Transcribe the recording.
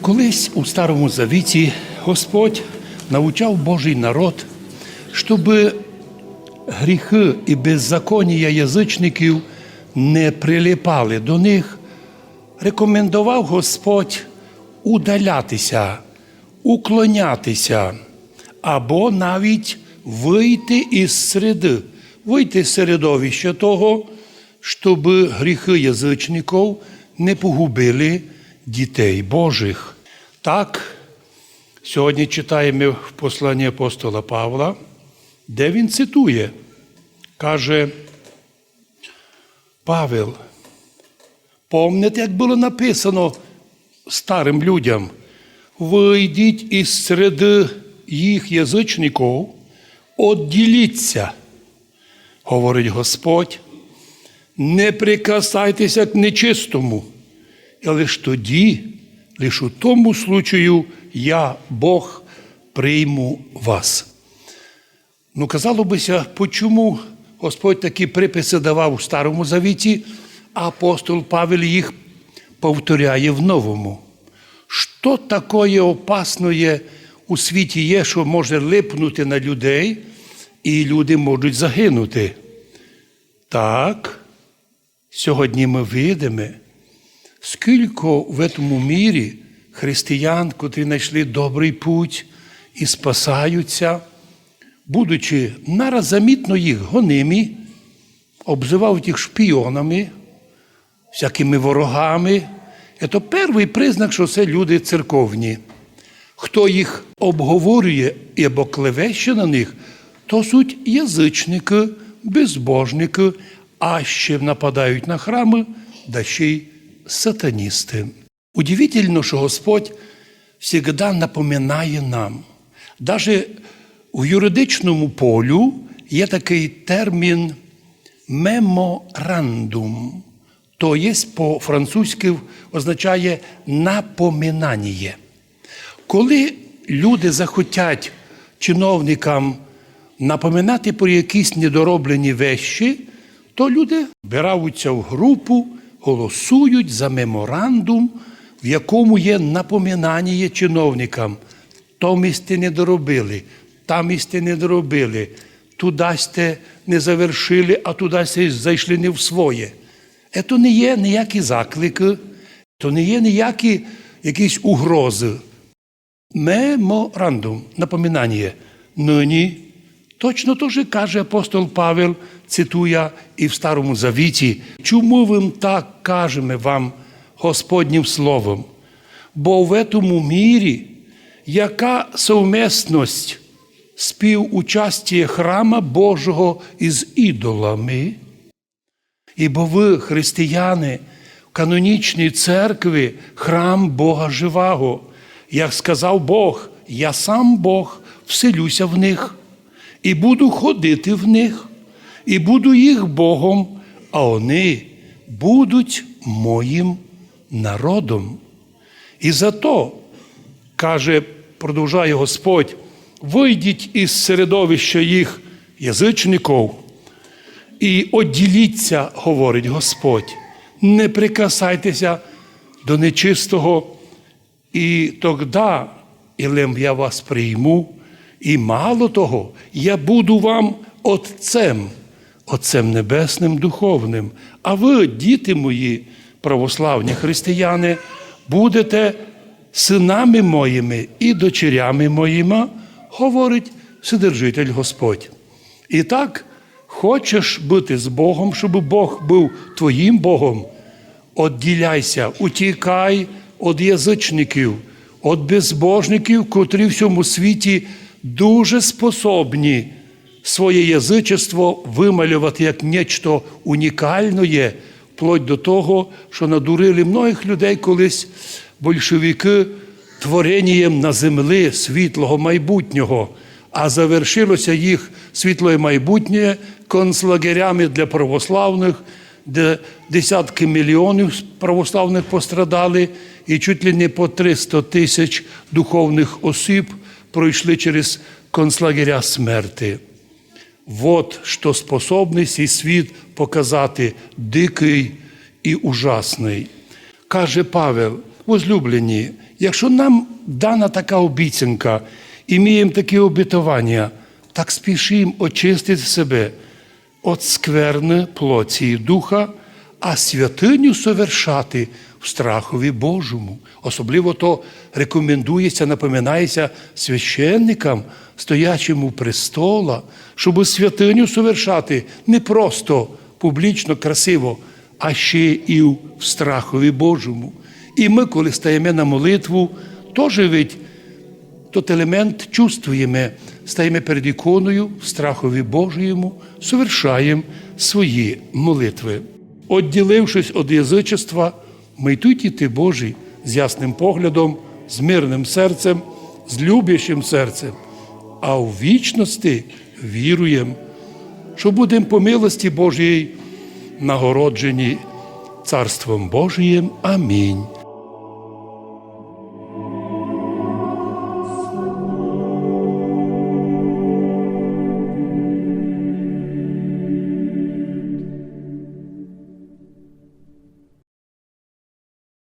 Колись у Старому Завіті Господь навчав Божий народ, щоб гріхи і беззаконня язичників не прилипали до них, рекомендував Господь удалятися, уклонятися або навіть вийти із середи, вийти з середовища того, щоб гріхи язичників не погубили дітей Божих. Так, сьогодні читаємо в посланні апостола Павла, де він цитує, каже Павел, помните, як було написано старим людям, вийдіть із середи їх язичників, одділіться, говорить Господь, не прикасайтеся к нечистому. І лише тоді, лише у тому случаю, я, Бог, прийму вас. Ну, казало бися, почому Господь такі приписи давав у Старому Завіті, а апостол Павел їх повторяє в новому. Що таке опасне у світі є, що може липнути на людей, і люди можуть загинути? Так, сьогодні ми видимо, скільки в цьому мірі християн, котрі знайшли добрий путь і спасаються, будучи нараз замітно їх гонимі, обзивають їх шпіонами, всякими ворогами. Це перший признак, що це люди церковні. Хто їх обговорює або клевеще на них, то суть язичники, безбожники, а ще нападають на храми, да ще й сатаністи. Удивительно, що Господь завжди напоминає нам. Навіть у юридичному полю є такий термін меморандум, то є по-французьки означає напоминання. Коли люди захотять чиновникам напоминати про якісь недороблені вещі, то люди збираються в групу, голосують за меморандум, в якому є напоминання чиновникам. То місце не доробили, там місце не доробили, туди сте не завершили, а туди зайшли не в своє. Це не є ніякі заклики, то не є ніякі якісь угрози. Меморандум, напоминання. Нині точно то же каже апостол Павел, цитує і в Старому Завіті, чому ви так кажемо вам Господнім Словом? Бо в этому мірі яка совмісність співучастя храма Божого із ідолами? Ібо ви, християни, в канонічній церкві храм Бога живого. Як сказав Бог, я сам Бог вселюся в них, і буду ходити в них, і буду їх Богом, а вони будуть моїм народом. І зато, каже, продовжує Господь, вийдіть із середовища їх язичників і одділіться, говорить Господь, не прикасайтеся до нечистого, і тоді, ілем я вас прийму, і мало того, я буду вам Отцем, Отцем Небесним Духовним. А ви, діти мої, православні християни, будете синами моїми і дочерями моїми, говорить Вседержитель Господь. І так, хочеш бути з Богом, щоб Бог був твоїм Богом, Отділяйся, утікай від язичників, від безбожників, котрі в цьому світі дуже способні своє язичество вималювати як нечто унікальне, вплоть до того, що надурили многих людей колись большевики творенням на землі світлого майбутнього, а завершилося їх світле майбутнє концлагерями для православних, де десятки мільйонів православних пострадали, і чуть ли не по 300 тисяч духовних осіб пройшли через концлагеря смерти. Вот що способний цей світ показати дикий і ужасний. Каже Павел, возлюблені, Якщо нам дана така обіцянка і маємо такі обітування, так спішимо очистити себе от скверни плоті духа, а святиню совершати в страхові Божому. Особливо то рекомендується, напоминається священникам, стоячим у престола, щоб святиню совершати не просто публічно, красиво, а ще і в страхові Божому. І ми, коли стаємо на молитву, теж ведь тот елемент чувствуємо, стаємо перед іконою в страхові Божому, совершаємо свої молитви. Отділившись від язичества, майтуйте ти Божі з ясним поглядом, з мирним серцем, з любящим серцем, а у вічності віруємо, що будемо по милості Божій нагороджені Царством Божієм. Амінь.